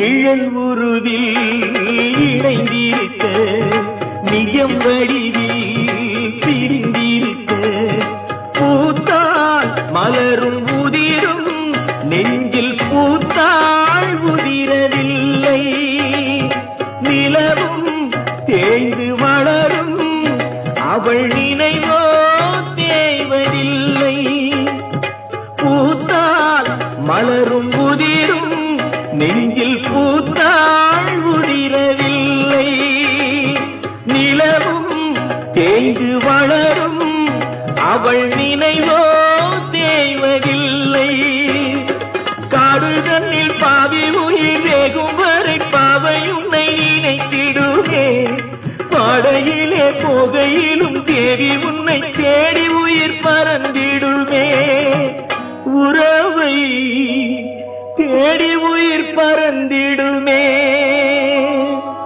நிழல் உருவில் இணைந்திருக்க நிஜம் வடிவில் பிரிந்திருக்க. பூத்தால் மலரும் உதிரும் நெஞ்சில் பூத்தால் உதிரவில்லை. நிலவும் தேய்ந்து வளரும் அவள் நினைவோ தேய்வதில்லை. பூத்தால் மலரும் உதிரும் நெஞ்சில் பூத்தாள் உதிரவில்லை. நிலவும் தேய்ந்து வளரும். அவள் நினைவோ தேய்வதில்லை. காடு பாவி உயிர் வேகும் வரை பாவை உன்னை நினைத்திடுவே பாடையிலே போகையிலும் தேவி உன்னை தேடி உயிர் பறந்திடுமே. உறவை தேடி உயிர் பறந்திடுமே.